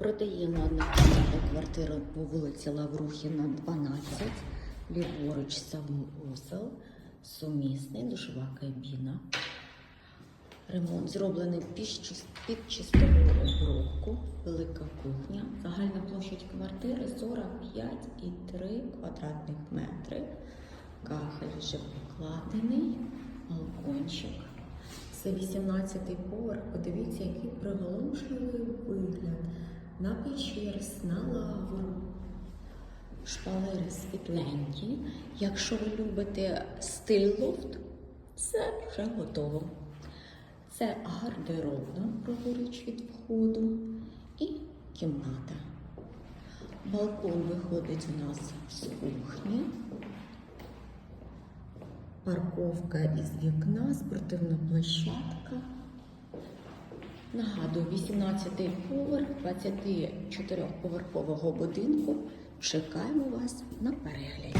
Продаємо однокімнатну квартиру по вулиці Лаврухіна, 12, ліворуч санвузол, сумісний, душова кабіна. Ремонт зроблений під, чистову обробку, велика кухня. Загальна площадь квартири 45,3 квадратних метри. Кахель вже покладений, балкончик. Це 18-й поверх. Подивіться, який приголомшливий печерс, на лавру. Шпалери світленькі. Якщо ви любите стиль лофт, все вже готово. Це гардеробна, праворуч від входу, і кімната. Балкон виходить у нас з кухні. Парковка із вікна, спортивна площадка. Нагадую, 18-й поверх 24-поверхового будинку. Чекаємо вас на перегляд.